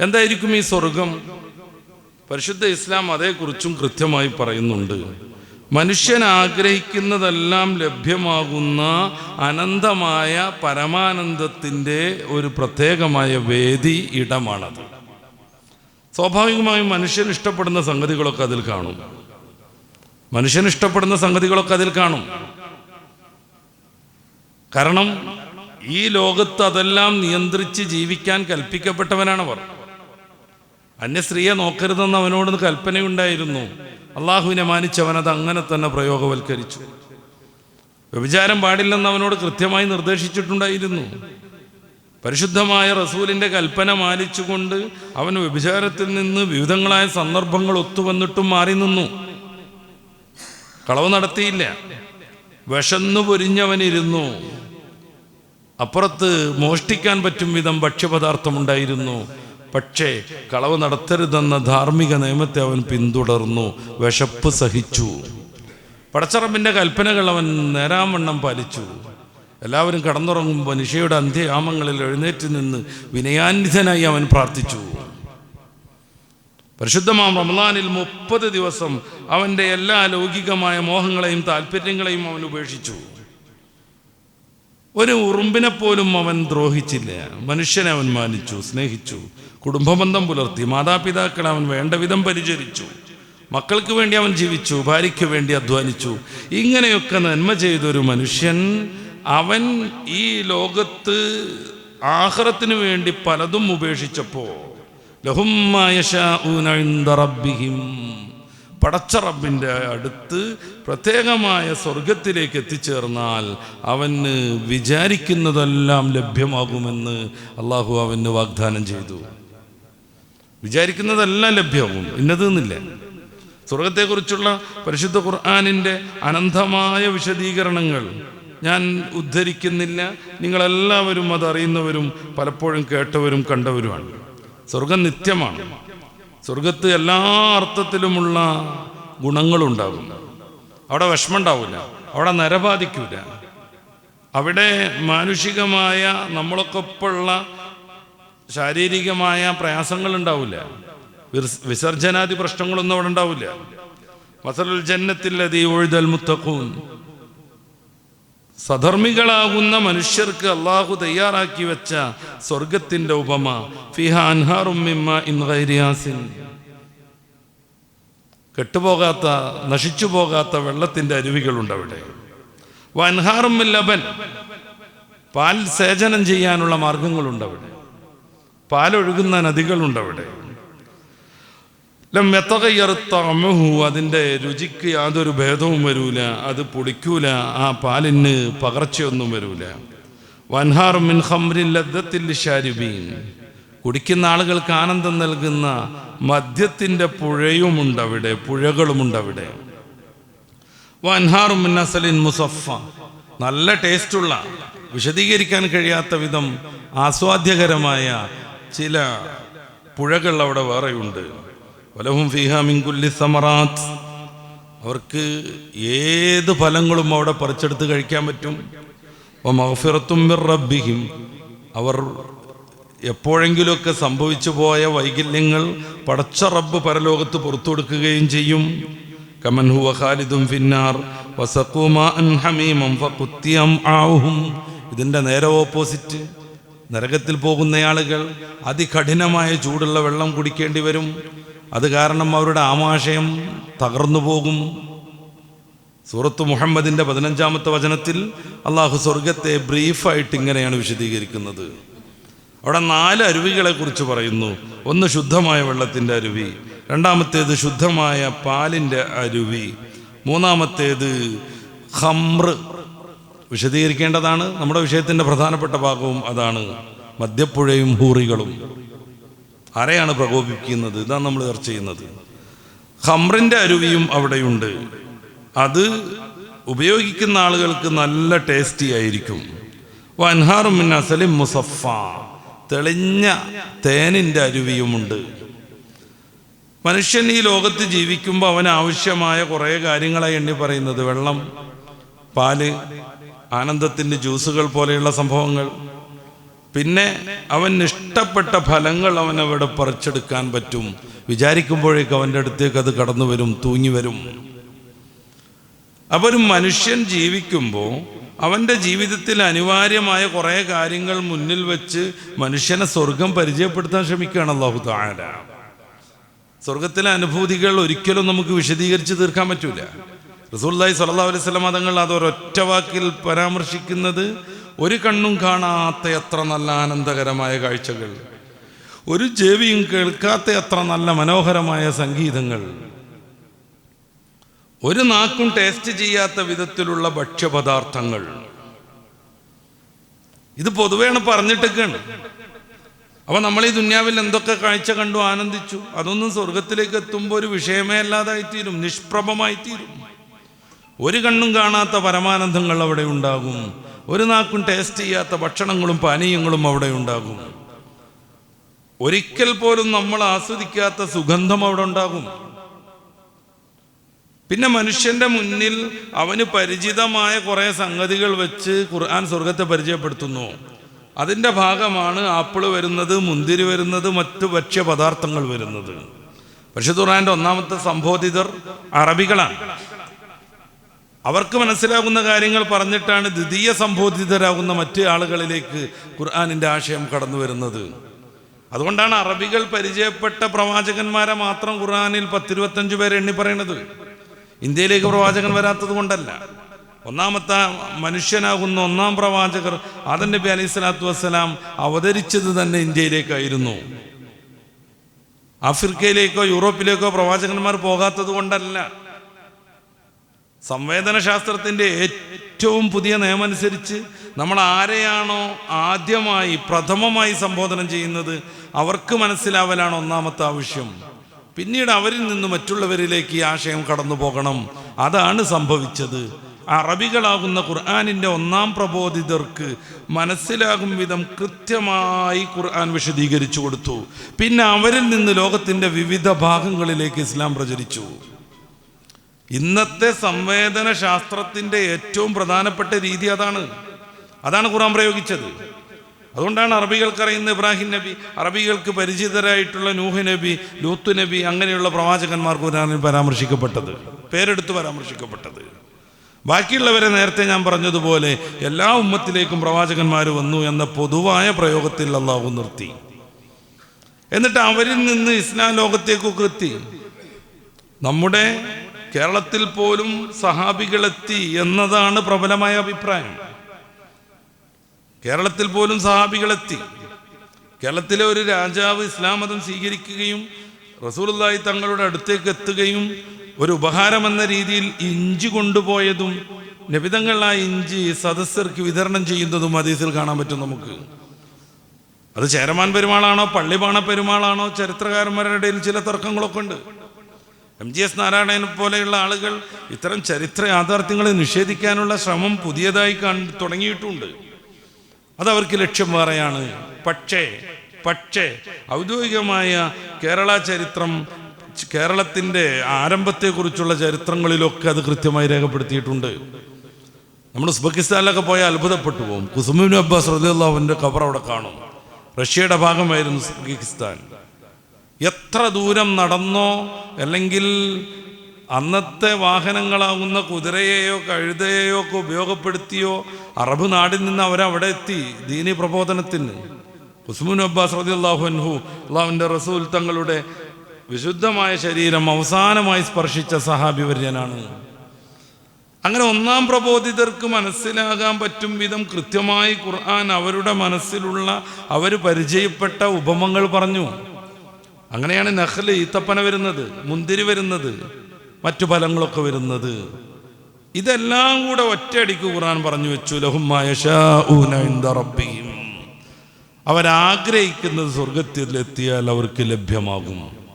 എന്തായിരിക്കും ഈ സ്വർഗം? പരിശുദ്ധ ഇസ്ലാം അതേക്കുറിച്ചും കൃത്യമായി പറയുന്നുണ്ട്. മനുഷ്യൻ ആഗ്രഹിക്കുന്നതെല്ലാം ലഭ്യമാകുന്ന അനന്തമായ പരമാനന്ദത്തിന്റെ ഒരു പ്രത്യേകമായ വേദി ഇടമാണത്. സ്വാഭാവികമായും മനുഷ്യൻ ഇഷ്ടപ്പെടുന്ന സംഗതികളൊക്കെ അതിൽ കാണും. മനുഷ്യൻ ഇഷ്ടപ്പെടുന്ന സംഗതികളൊക്കെ അതിൽ കാണും. കാരണം ഈ ലോകത്ത് അതെല്ലാം നിയന്ത്രിച്ച് ജീവിക്കാൻ കൽപ്പിക്കപ്പെട്ടവനാണ് അന്യ സ്ത്രീയെ നോക്കരുതെന്ന് അവനോട് കൽപ്പനയുണ്ടായിരുന്നു. അള്ളാഹുവിനെ മാനിച്ചവൻ അത് അങ്ങനെ തന്നെ പ്രയോഗവൽക്കരിച്ചു. വ്യഭിചാരം പാടില്ലെന്ന് അവനോട് കൃത്യമായി നിർദ്ദേശിച്ചിട്ടുണ്ടായിരുന്നു. പരിശുദ്ധമായ റസൂലിന്റെ കൽപ്പന മാനിച്ചുകൊണ്ട് അവൻ വ്യഭിചാരത്തിൽ നിന്ന് വിവിധങ്ങളായ സന്ദർഭങ്ങൾ ഒത്തുവന്നിട്ടും മാറി നിന്നു. കളവ് നടത്തിയില്ല. വിഷന്നു പൊരിഞ്ഞവനിരുന്നു. അപ്പുറത്ത് മോഷ്ടിക്കാൻ പറ്റും വിധം ഭക്ഷ്യപദാർത്ഥമുണ്ടായിരുന്നു. പക്ഷേ കളവ് നടത്തരുതെന്ന ധാർമ്മിക നിയമത്തെ അവൻ പിന്തുടർന്നു വിശപ്പ് സഹിച്ചു. പടച്ചറമ്പിന്റെ കൽപ്പനകൾ അവൻ നേരാമണ്ണം പാലിച്ചു. എല്ലാവരും കടന്നുറങ്ങുമ്പോൾ നിഷയുടെ അന്ത്യയാമങ്ങളിൽ എഴുന്നേറ്റ് നിന്ന് വിനയാന്വിതനായി അവൻ പ്രാർത്ഥിച്ചു. പരിശുദ്ധമാം റമദാനിൽ മുപ്പത് ദിവസം അവന്റെ എല്ലാ ലൗകികമായ മോഹങ്ങളെയും താല്പര്യങ്ങളെയും അവൻ ഉപേക്ഷിച്ചു. ഒരു ഉറുമ്പിനെ പോലും അവൻ ദ്രോഹിച്ചില്ല. മനുഷ്യനെ അവൻ മാനിച്ചു സ്നേഹിച്ചു. കുടുംബബന്ധം പുലർത്തി മാതാപിതാക്കളെ അവൻ വേണ്ട വിധം പരിചരിച്ചു. മക്കൾക്ക് വേണ്ടി അവൻ ജീവിച്ചു ഭാര്യയ്ക്ക് വേണ്ടി അധ്വാനിച്ചു. ഇങ്ങനെയൊക്കെ നന്മ ചെയ്തൊരു മനുഷ്യൻ അവൻ ഈ ലോകത്ത് ആഹ്റത്തിന് വേണ്ടി പലതും ഉപേക്ഷിച്ചപ്പോൾ ലഹും മാ യശാഊന ഇൻദ റബ്ബിഹിം പടച്ച റബ്ബിന്റെ അടുത്ത് പ്രത്യേകമായ സ്വർഗത്തിലേക്ക് എത്തിച്ചേർന്നാൽ അവന് വിചാരിക്കുന്നതെല്ലാം ലഭ്യമാകുമെന്ന് അള്ളാഹു അവന് വാഗ്ദാനം ചെയ്തു. വിചാരിക്കുന്നതെല്ലാം ലഭ്യമാകും. ഇന്നതെന്നില്ല സ്വർഗത്തെക്കുറിച്ചുള്ള പരിശുദ്ധ ഖുർആാനിന്റെ അനന്തമായ വിശദീകരണങ്ങൾ ഞാൻ ഉദ്ധരിക്കുന്നില്ല. നിങ്ങളെല്ലാവരും അതറിയുന്നവരും പലപ്പോഴും കേട്ടവരും കണ്ടവരുമാണ്. സ്വർഗം നിത്യമാണ്. സ്വർഗത്ത് എല്ലാ അർത്ഥത്തിലുമുള്ള ഗുണങ്ങളുണ്ടാവില്ല. അവിടെ വിഷമമുണ്ടാവില്ല. അവിടെ നരബാധിക്കൂല. അവിടെ മാനുഷികമായ നമ്മളൊക്കൊപ്പുള്ള ശാരീരികമായ പ്രയാസങ്ങൾ ഉണ്ടാവില്ല വിസർജനാദി പ്രശ്നങ്ങളൊന്നും അവിടെ ഉണ്ടാവില്ല. മസലുൽ ജന്നത്തില്ലതി ഒഴുതൽ മുത്തഖൂൻ. സധർമ്മികളാകുന്ന മനുഷ്യർക്ക് അള്ളാഹു തയ്യാറാക്കി വെച്ച സ്വർഗത്തിന്റെ ഉപമ. ഫിഹ കെട്ടുപോകാത്ത നശിച്ചു പോകാത്ത വെള്ളത്തിന്റെ അരുവികളുണ്ട് അവിടെ ലബൻ. പാൽ സേചനം ചെയ്യാനുള്ള മാർഗങ്ങളുണ്ട് അവിടെ പാലൊഴുകുന്ന നദികളുണ്ട് അവിടെ ലം യത്തഗയ്യർ തഅമുഹു അതിന്റെ രുചിക്ക് യാതൊരു ഭേദവും വരൂല. അത് പൊളിക്കൂല ആ പാലിന് പകർച്ചയൊന്നും വരൂല. വൻഹാർ മിൻ ഖംറിൻ ലദ്ദത്തിൽ കുടിക്കുന്ന ആളുകൾക്ക് ആനന്ദം നൽകുന്ന മദ്യത്തിന്റെ പുഴയുമുണ്ട് അവിടെ പുഴകളുമുണ്ട് അവിടെ വൻഹാറും മിൻ അസലിൻ മുസഫ നല്ല ടേസ്റ്റുള്ള വിശദീകരിക്കാൻ കഴിയാത്ത വിധം ആസ്വാദ്യകരമായ ചില പുഴകൾ അവിടെ വേറെയുണ്ട്. വലഹും ഫിഹ മിൻകുല്ലി സമറാത്ത്. അവർക്ക് ഏത് ഫലങ്ങളും അവിടെ പറിച്ചെടുത്ത് കഴിക്കാൻ പറ്റും. മഹഫിറത്തും റബ്ബിഹിം. അവർ എപ്പോഴെങ്കിലുമൊക്കെ സംഭവിച്ചു പോയ വൈകല്യങ്ങൾ പടച്ച റബ്ബ് പരലോകത്ത് പുറത്തു കൊടുക്കുകയും ചെയ്യും. കമൻ ഹുവ ഖാലിദും ഫിന്നാർ. ആവുഹും ഇതിന്റെ നേരെ ഓപ്പോസിറ്റ് നരകത്തിൽ പോകുന്ന ആളുകൾ അതികഠിനമായ ചൂടുള്ള വെള്ളം കുടിക്കേണ്ടി വരും. അത് കാരണം അവരുടെ ആമാശയം തകർന്നു പോകും. സൂറത്ത് മുഹമ്മദിന്റെ പതിനഞ്ചാമത്തെ വചനത്തിൽ അള്ളാഹു സ്വർഗത്തെ ബ്രീഫായിട്ട് ഇങ്ങനെയാണ് വിശദീകരിക്കുന്നത്. അവിടെ നാല് അരുവികളെ കുറിച്ച് പറയുന്നു. ഒന്ന് ശുദ്ധമായ വെള്ളത്തിന്റെ അരുവി രണ്ടാമത്തേത് ശുദ്ധമായ പാലിന്റെ അരുവി മൂന്നാമത്തേത് ഹമ്ര വിശദീകരിക്കേണ്ടതാണ്. നമ്മുടെ വിഷയത്തിന്റെ പ്രധാനപ്പെട്ട ഭാഗവും അതാണ്. മദ്യപ്പുഴയും ഹൂറികളും. ആരെയാണ് പ്രകോപിപ്പിക്കുന്നത്. ഇതാണ് നമ്മൾ ചർച്ച ചെയ്യുന്നത്. ഹമ്രിന്റെ അരുവിയും അവിടെയുണ്ട്. അത് ഉപയോഗിക്കുന്ന ആളുകൾക്ക് നല്ല ടേസ്റ്റി ആയിരിക്കും. വൻഹാറും മിൻ അസലിം മുസഫ തെളിഞ്ഞ തേനിന്റെ അരുവിയുമുണ്ട്. മനുഷ്യൻ ഈ ലോകത്ത് ജീവിക്കുമ്പോൾ അവന് ആവശ്യമായ കുറേ കാര്യങ്ങളായി എണ്ണി പറയുന്നത്. വെള്ളം പാൽ ആനന്ദത്തിന്റെ ജ്യൂസുകൾ പോലെയുള്ള സംഭവങ്ങൾ. പിന്നെ അവൻ ഇഷ്ടപ്പെട്ട ഫലങ്ങൾ അവൻ അവിടെ പറിച്ചെടുക്കാൻ പറ്റും. വിചാരിക്കുമ്പോഴേക്ക് അവന്റെ അടുത്തേക്ക് അത് കടന്നു വരും തൂങ്ങി വരും. അപ്പോൾ ഒരു മനുഷ്യൻ ജീവിക്കുമ്പോൾ അവന്റെ ജീവിതത്തിൽ അനിവാര്യമായ കുറേ കാര്യങ്ങൾ മുന്നിൽ വെച്ച് മനുഷ്യനെ സ്വർഗം പരിചയപ്പെടുത്താൻ ശ്രമിക്കുകയാണ് അള്ളാഹു താര സ്വർഗത്തിലെ അനുഭൂതികൾ ഒരിക്കലും നമുക്ക് വിശദീകരിച്ച് തീർക്കാൻ പറ്റൂല. റസൂല്ലായി സല്ലാ അലൈഹി സ്വലം തങ്ങൾ അത് ഒരൊറ്റ വാക്കിൽ പരാമർശിക്കുന്നത് ഒരു കണ്ണും കാണാത്ത എത്ര നല്ല ആനന്ദകരമായ കാഴ്ചകൾ. ഒരു ചെവിയും കേൾക്കാത്ത എത്ര നല്ല മനോഹരമായ സംഗീതങ്ങൾ. ഒരു നാക്കും ടേസ്റ്റ് ചെയ്യാത്ത വിധത്തിലുള്ള ഭക്ഷ്യപദാർത്ഥങ്ങൾ. ഇത് പൊതുവെയാണ് പറഞ്ഞിട്ടൊക്കെയാണ്. അപ്പൊ നമ്മൾ ഈ ദുന്യാവിൽ എന്തൊക്കെ കാഴ്ച കണ്ടു ആനന്ദിച്ചു? അതൊന്നും സ്വർഗത്തിലേക്ക് എത്തുമ്പോൾ ഒരു വിഷയമേ അല്ലാതായി തീരും നിഷ്പ്രഭമായി തീരും ഒരു കണ്ണും കാണാത്ത പരമാനന്ദങ്ങൾ അവിടെ ഉണ്ടാകും. ഒരു നാക്കും ടേസ്റ്റ് ചെയ്യാത്ത ഭക്ഷണങ്ങളും പാനീയങ്ങളും അവിടെ ഉണ്ടാകും. ഒരിക്കൽ പോലും നമ്മൾ ആസ്വദിക്കാത്ത സുഗന്ധം അവിടെ ഉണ്ടാകും. പിന്നെ മനുഷ്യന്റെ മുന്നിൽ അവന് പരിചിതമായ കുറേ സംഗതികൾ വെച്ച് ഖുർആൻ സ്വർഗത്തെ പരിചയപ്പെടുത്തുന്നു. അതിന്റെ ഭാഗമാണ് ആപ്പിൾ വരുന്നത് മുന്തിരി വരുന്നത് മറ്റു ഭക്ഷ്യ പദാർത്ഥങ്ങൾ വരുന്നത്. പക്ഷെ ഖുർആന്റെ ഒന്നാമത്തെ സംബോധിതർ അറബികളാണ്. അവർക്ക് മനസ്സിലാകുന്ന കാര്യങ്ങൾ പറഞ്ഞിട്ടാണ് ദ്വിതീയ സംബോധിതരാകുന്ന മറ്റു ആളുകളിലേക്ക് ഖുർആാനിന്റെ ആശയം കടന്നു വരുന്നത്. അതുകൊണ്ടാണ് അറബികൾ പരിചയപ്പെട്ട പ്രവാചകന്മാരെ മാത്രം ഖുർആാനിൽ പത്തിരുപത്തഞ്ച് പേരെ എണ്ണി പറയുന്നത് ഇന്ത്യയിലേക്ക് പ്രവാചകൻ വരാത്തത് കൊണ്ടല്ല. ഒന്നാമത്തെ മനുഷ്യനാകുന്ന ഒന്നാം പ്രവാചകർ ആദൻ നബി അലൈഹി സ്വലാത്തു വസ്സലാം അവതരിച്ചത് തന്നെ ഇന്ത്യയിലേക്കായിരുന്നു. ആഫ്രിക്കയിലേക്കോ യൂറോപ്പിലേക്കോ പ്രവാചകന്മാർ പോകാത്തത് കൊണ്ടല്ല. സംവേദന ശാസ്ത്രത്തിന്റെ ഏറ്റവും പുതിയ നിയമമനുസരിച്ച് നമ്മൾ ആരെയാണോ ആദ്യമായി പ്രഥമമായി സംബോധന ചെയ്യുന്നത് അവർക്ക് മനസ്സിലാവലാണ് ഒന്നാമത്തെ ആവശ്യം. പിന്നീട് അവരിൽ നിന്ന് മറ്റുള്ളവരിലേക്ക് ഈ ആശയം കടന്നു പോകണം. അതാണ് സംഭവിച്ചത്. അറബികളാകുന്ന ഖുർആാനിന്റെ ഒന്നാം പ്രബോധിതർക്ക് മനസ്സിലാകും വിധം കൃത്യമായി ഖുർആൻ വിശദീകരിച്ചു കൊടുത്തു. പിന്നെ അവരിൽ നിന്ന് ലോകത്തിന്റെ വിവിധ ഭാഗങ്ങളിലേക്ക് ഇസ്ലാം പ്രചരിച്ചു. ഇന്നത്തെ സംവേദന ശാസ്ത്രത്തിന്റെ ഏറ്റവും പ്രധാനപ്പെട്ട രീതി അതാണ്. അതാണ് ഖുറാൻ പ്രയോഗിച്ചത്. അതുകൊണ്ടാണ് അറബികൾക്ക് അറിയുന്ന ഇബ്രാഹിം നബി അറബികൾക്ക് പരിചിതരായിട്ടുള്ള നൂഹ് നബി ലൂത്തു നബി അങ്ങനെയുള്ള പ്രവാചകന്മാർ ഖുറാനിൽ പരാമർശിക്കപ്പെട്ടത് പേരെടുത്ത് പരാമർശിക്കപ്പെട്ടത്. ബാക്കിയുള്ളവരെ നേരത്തെ ഞാൻ പറഞ്ഞതുപോലെ എല്ലാ ഉമ്മത്തിലേക്കും പ്രവാചകന്മാർ വന്നു എന്ന പൊതുവായ പ്രയോഗത്തിൽ അള്ളാഹു നിർത്തി. എന്നിട്ട് അവരിൽ നിന്ന് ഇസ്ലാം ലോകത്തേക്കൊക്കെ എത്തി. നമ്മുടെ കേരളത്തിൽ പോലും സഹാബികളെത്തി എന്നതാണ് പ്രബലമായ അഭിപ്രായം. കേരളത്തിൽ പോലും സഹാബികളെത്തി. കേരളത്തിലെ ഒരു രാജാവ് ഇസ്ലാം മതം സ്വീകരിക്കുകയും റസൂലുള്ളാഹി തങ്ങളുടെ അടുത്തേക്ക് എത്തുകയും ഒരു ഉപഹാരം എന്ന രീതിയിൽ ഇഞ്ചി കൊണ്ടുപോയതും നബിതങ്ങൾ ആ ഇഞ്ചി സദസ്സർക്ക് വിതരണം ചെയ്യുന്നതും ഹദീസിൽ കാണാൻ പറ്റും നമുക്ക്. അത് ചേരമാൻ പെരുമാളാണോ പള്ളിപാണ പെരുമാളാണോ ചരിത്രകാരന്മാരുടെ ഇടയിൽ ചില തർക്കങ്ങളൊക്കെ ഉണ്ട്. എം ജി എസ് നാരായണനെ പോലെയുള്ള ആളുകൾ ഇത്തരം ചരിത്ര യാഥാർത്ഥ്യങ്ങളെ നിഷേധിക്കാനുള്ള ശ്രമം പുതിയതായി കണ്ട് തുടങ്ങിയിട്ടുണ്ട്. അതവർക്ക് ലക്ഷ്യം വേറെയാണ്. പക്ഷേ പക്ഷേ ഔദ്യോഗികമായ കേരള ചരിത്രം കേരളത്തിന്റെ ആരംഭത്തെക്കുറിച്ചുള്ള ചരിത്രങ്ങളിലൊക്കെ അത് കൃത്യമായി രേഖപ്പെടുത്തിയിട്ടുണ്ട്. നമ്മൾ ഉസ്ബെക്കിസ്ഥാനിലൊക്കെ പോയാൽ അത്ഭുതപ്പെട്ടു പോകും. കുസുമിൻ അബ്ബാസ് റദിയുള്ളാഹുവിന്റെ ഖബർ അവിടെ കാണും. റഷ്യയുടെ ഭാഗമായിരുന്നു ഉസ്ബെക്കിസ്ഥാൻ. എത്ര ദൂരം നടന്നോ അല്ലെങ്കിൽ അന്നത്തെ വാഹനങ്ങളാകുന്ന കുതിരയെയോ കഴുതയെയോ ഒക്കെ ഉപയോഗപ്പെടുത്തിയോ അറബ് നാടിൽ നിന്ന് അവരവിടെ എത്തി ദീനി പ്രബോധനത്തിന്. ഉസ്മുൻ അബ്ബാസ് അള്ളാഹു അൻഹു അള്ളാഹുവിന്റെ റസൂൽ തങ്ങളുടെ വിശുദ്ധമായ ശരീരം അവസാനമായി സ്പർശിച്ച സഹാബിവര്യനാണ് അങ്ങനെ ഒന്നാം പ്രബോധിതർക്ക് മനസ്സിലാകാൻ പറ്റും വിധം കൃത്യമായി ഖുർആൻ അവരുടെ മനസ്സിലുള്ള അവർ പരിചയപ്പെട്ട ഉപമങ്ങൾ പറഞ്ഞു. അങ്ങനെയാണ് നഹൽ ഈത്തപ്പന വരുന്നത് മുന്തിരി വരുന്നത് മറ്റു ഫലങ്ങളൊക്കെ വരുന്നത്. ഇതെല്ലാം കൂടെ ഒറ്റയടിക്ക് ഖുർആൻ പറഞ്ഞു വെച്ചു ലഹുമായ അവരാഗ്രഹിക്കുന്നത് സ്വർഗത്തിലെത്തിയാൽ അവർക്ക് ലഭ്യമാകും.